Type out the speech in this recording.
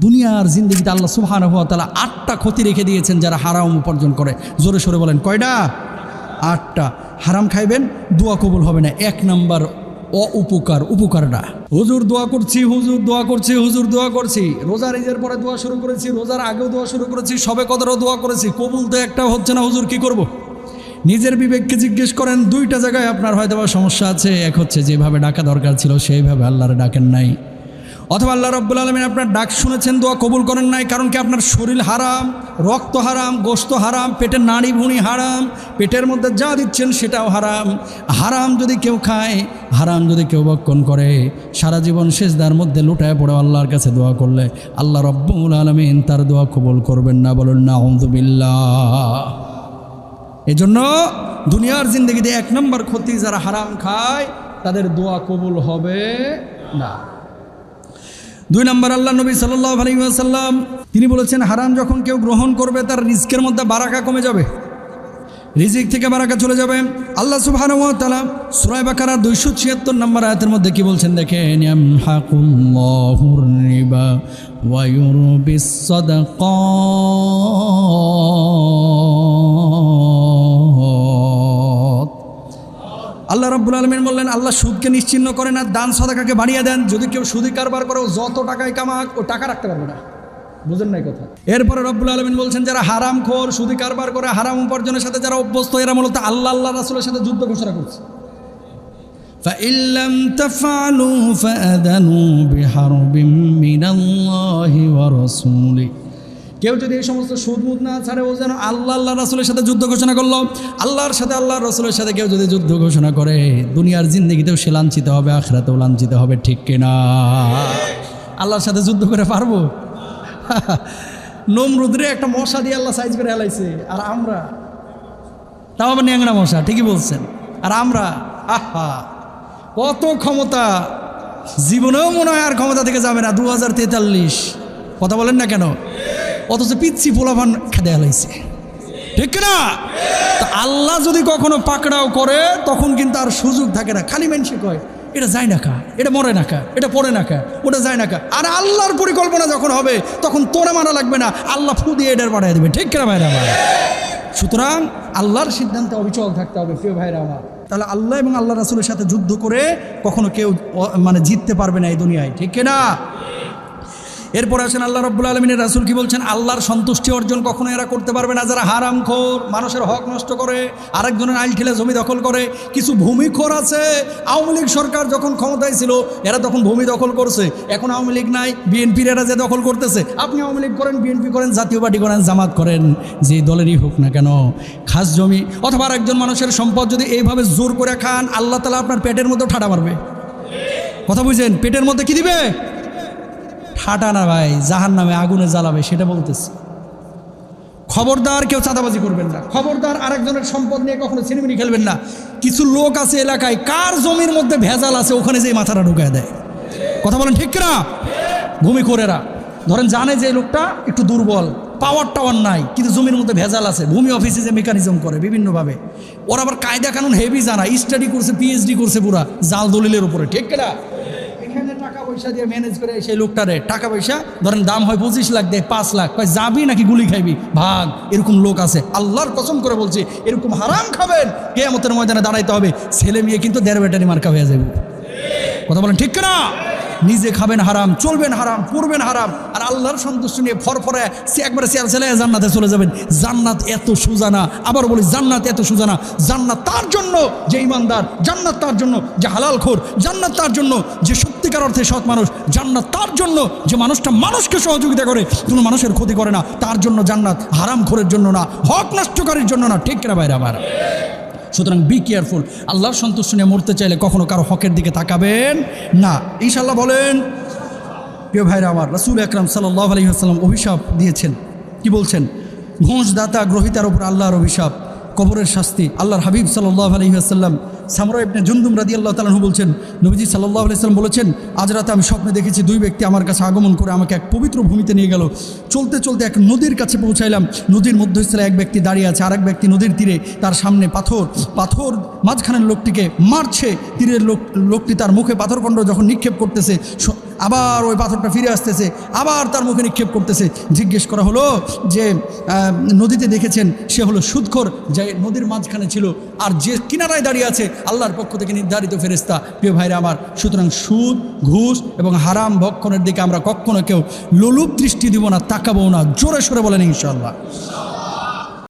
দুনিয়ার জিন্দগিতে আল্লাহ সুহান ওয়া তাআলা আটটা ক্ষতি রেখে দিয়েছেন যারা হারাম উপার্জন করে। জোরে সরে বলেন, কয়টা? আটটা। হারাম খাইবেন, দোয়া কবুল হবে না। এক নাম্বার, অউপকার, উপকার না। হুজুর দোয়া করছি, হুজুর দোয়া করছি, হুজুর দোয়া করছি। রোজার ঈদের পরে দোয়া শুরু করেছি, রোজার আগেও দোয়া শুরু করেছি, সবে কদরও দোয়া করেছি। কবুল তো একটাও হচ্ছে না, হুজুর কি করব। নিজের বিবেককে জিজ্ঞেস করেন, দুইটা জায়গায় আপনার হয়তো সমস্যা আছে। এক হচ্ছে যেভাবে ডাকা দরকার ছিল, সেইভাবে আল্লাহরে ডাকেন নাই। অথবা আল্লাহ রব্বুল আলমিন আপনার ডাক শুনেছেন, দোয়া কবুল করেন নাই, কারণ কি আপনার শরীর হারাম, রক্ত হারাম, গোস্ত হারাম, পেটের নাড়ি ভুঁড়ি হারাম, পেটের মধ্যে যা দিচ্ছেন সেটাও হারাম। হারাম যদি কেউ খায়, হারাম যদি কেউ বক্ষণ করে, সারা জীবন শেষ শেষদার মধ্যে লুটায় পড়ে আল্লাহর কাছে দোয়া করলে আল্লাহ রব্বুল আলমিন তার দোয়া কবুল করবেন না বলুন না আহমদুবিল্লাহ এজন্য দুনিয়ার জিন্দগিতে এক নম্বর ক্ষতি, যারা হারাম খায়, তাদের দোয়া কবুল হবে না। দুই নম্বর আল্লাহ নবী সাল্লাহ আলহিমাসাল্লাম তিনি বলেছেন, হারাম যখন কেউ গ্রহণ করবে, তার রিস্কের মধ্যে বারাকা কমে যাবে। রিজিক থেকে বারাকা চলে যাবে। আল্লাহ সুবহানাহু সুরাই বাকারা দুইশো ছিয়াত্তর নম্বর আয়াতের মধ্যে কি বলছেন দেখেন ওয়ায়ুর আল্লাহ রাব্বুল আলমিন বললেন আল্লাহ সুদকে নিশ্চিন্ন করেন আর দান সদাকাকে বাড়িয়ে দেন যদি কেউ সুদি কারবার করে ও যত টাকায় কামাক ও টাকা রাখতে পারবে না বুঝেন নাই কথা এরপরে রব্বুল আলমিন বলছেন যারা হারাম খোর সুদি কারবার করে হারাম উপার্জনের সাথে যারা অভ্যস্ত এরা মূলত আল্লাহ আল্লাহ রাসুলের সাথে যুদ্ধ ঘোষণা করছে فإن لم تفعلوا فأذنوا بحرب من الله ورسوله কেউ যদি এই সমস্ত সুদমুদ না ছাড়ে, ও যেন আল্লাহ আল্লাহ রাসুলের সাথে যুদ্ধ ঘোষণা করল। আল্লাহর সাথে আল্লাহ রসুলের সাথে কেউ যদি যুদ্ধ ঘোষণা করে, দুনিয়ার জিন্দগিতেও সে লাঞ্ছিত হবে, আখরাতেও লাঞ্ছিত হবে, ঠিক কিনা? আল্লাহর সাথে যুদ্ধ করে পারব? নমরুদ্রে একটা মশা দিয়ে আল্লাহ সাইজ করে হেলাইছে। আর আমরা? তাও আবার ন্যাংরা মশা, ঠিকই বলছেন। আর আমরা? আহা! কত ক্ষমতা! জীবনেও মনে হয় আর ক্ষমতা থেকে যাবে না, দু হাজার তেতাল্লিশ। কথা বলেন না কেন? অথচ পিচ্ছি পোলাভান খেদে হেলাইছে ঠিক না তা আল্লাহ যদি কখনো পাকড়াও করে, তখন কিন্তু আর সুযোগ থাকে না। খালি মানুষে কয়, এটা যায় না কা, এটা মরে না কা, এটা পড়ে না কা, ওটা যায় না কা। আর আল্লাহর পরিকল্পনা যখন হবে, তখন তোরা মারা লাগবে না। আল্লাহ ফু দিয়ে এটার পাঠিয়ে দেবে। ঠিক কিনা ভাইরা আমার? সুতরাং আল্লাহর সিদ্ধান্তে অবিচল থাকতে হবে, প্রিয় ভাইরা আমার। তাহলে আল্লাহ এবং আল্লাহ রাসুলের সাথে যুদ্ধ করে কখনো কেউ মানে জিততে পারবে না এই দুনিয়ায়। ঠিক কিনা? এরপর আসেন আল্লাহ রব্বুল আলমিনের রাসুল কি বলছেন? আল্লাহর সন্তুষ্টি অর্জন কখনো এরা করতে পারবে না। যারা হারাম খোর মানুষের হক নষ্ট করে, আরেকজনের আইল খেলে জমি দখল করে, কিছু ভূমি ভূমিখোর আছে। আওয়ামী লীগ সরকার যখন ক্ষমতায় ছিল, এরা তখন ভূমি দখল করছে। এখন আওয়ামী লীগ নাই, বিএনপির এরা যে দখল করতেছে। আপনি আওয়ামী লীগ করেন, বিএনপি করেন, জাতীয় পার্টি করেন, জামাত করেন, যে দলেরই হোক না কেন। খাস জমি, অথবা আরেকজন মানুষের সম্পদ যদি এইভাবে জোর করে খান, আল্লাহ তালা আপনার পেটের মধ্যে ঠাডা মারবে। কথা বুঝছেন? পেটের মধ্যে কি দিবে? ঠাটা না ভাই জাহান নামে আগুনে জ্বালাবে, সেটা বলতেছে। খবরদার কেউ চাঁদাবাজি করবেন না। খবরদার আরেকজনের সম্পদ নিয়ে কখনো সিনেমিনি খেলবেন না। কিছু লোক আছে এলাকায়, কার জমির মধ্যে ভেজাল আছে ওখানে যেই মাথাটা ঢুকায় দেয়। কথা বলেন ঠিক না ভূমি করেরা ধরেন জানে যে লোকটা একটু দুর্বল পাওয়ার টাওয়ার নাই, কিন্তু জমির মধ্যে ভেজাল আছে, ভূমি অফিসে যে মেকানিজম করে বিভিন্নভাবে। ওরা আবার কায়দা কানুন হেভি জানা স্টাডি করছে পিএইচডি করছে পুরা, জাল দলিলের উপরে, ঠিক না পয়সা দিয়ে ম্যানেজ করে সেই লোকটারে টাকা পয়সা, ধরেন দাম হয় পঁচিশ লাখ, দেয় পাঁচ লাখ, কয় যাবি নাকি গুলি খাইবি? ভাগ, এরকম লোক আছে। আল্লাহর কসম করে বলছে, এরকম হারাম খাবেন। কে কেয়ামতের ময়দানে দাঁড়াইতে হবে। ছেলে মেয়ে কিন্তু দেড় ব্যাটারি মার্কা হয়ে যাবে। কথা বলেন ঠিক না নিজে খাবেন হারাম, চলবেন হারাম, পড়বেন হারাম। আর আল্লাহর সন্তুষ্ট নিয়ে ফরফরে সে একবারে চেয়ার ছেলে জান্নাতে চলে যাবেন। জান্নাত এত সুজানা আবার বলি, জান্নাত এত সুজানা জান্নাত তার জন্য যে ইমানদার, জান্নাত তার জন্য যে হালাল খোর, জান্নাত তার জন্য যে সত্যিকার অর্থে সৎ মানুষ, জান্নাত তার জন্য যে মানুষটা মানুষকে সহযোগিতা করে, কোনো মানুষের ক্ষতি করে না। তার জন্য জান্নাত হারাম খোরের জন্য না, হক নষ্টকারীর জন্য না। ঠিক কিনা বাইরে আবার সুতরাং বি কেয়ারফুল আল্লাহর সন্তুষ্ট নিয়ে মরতে চাইলে কখনো কারও হকের দিকে তাকাবেন না। ইনশাল্লাহ বলেন, প্রিয় ভাইরা আমার, রাসুল আকরাম সাল্লাহ আলহিহাস্লাম অভিশাপ দিয়েছেন। কি বলছেন? ঘোষ, দাতা, গ্রহিতার ওপর আল্লাহর অভিশাপ, কবরের শাস্তি, আল্লাহর হাবিব সাল্লাহ আলহিহাস্লাম সামরা ইবনে জুন্দুম রাদি আল্লাহ তালাহু বলছেন, নবীজি সাল্লাহ আলাইসাল্লাম বলেছেন, আজ রাতে আমি স্বপ্নে দেখেছি দুই ব্যক্তি আমার কাছে আগমন করে আমাকে এক পবিত্র ভূমিতে নিয়ে গেল। চলতে চলতে এক নদীর কাছে পৌঁছাইলাম। নদীর মধ্যস্থলে এক ব্যক্তি দাঁড়িয়ে আছে, আরেক ব্যক্তি নদীর তীরে, তার সামনে পাথর। পাথর মাঝখানের লোকটিকে মারছে। তীরের লোক, লোকটি তার মুখে পাথরখণ্ড যখন নিক্ষেপ করতেছে আবার ওই পাথরটা ফিরে আসতেছে, আবার তার মুখে নিক্ষেপ করতেছে। জিজ্ঞেস করা হলো যে নদীতে দেখেছেন সে হলো সুদখোর যে নদীর মাঝখানে ছিল, আর যে কিনারায় দাঁড়িয়ে আছে আল্লাহর পক্ষ থেকে নির্ধারিত ফেরেস্তা প্রিয় ভাইরা আমার, সুতরাং সুদ, ঘুষ এবং হারাম ভক্ষণের দিকে আমরা কখনো কেউ লোলুপ দৃষ্টি দিব না, তাকাবো না, জোরে সোরে বলেন ইনশাল্লাহ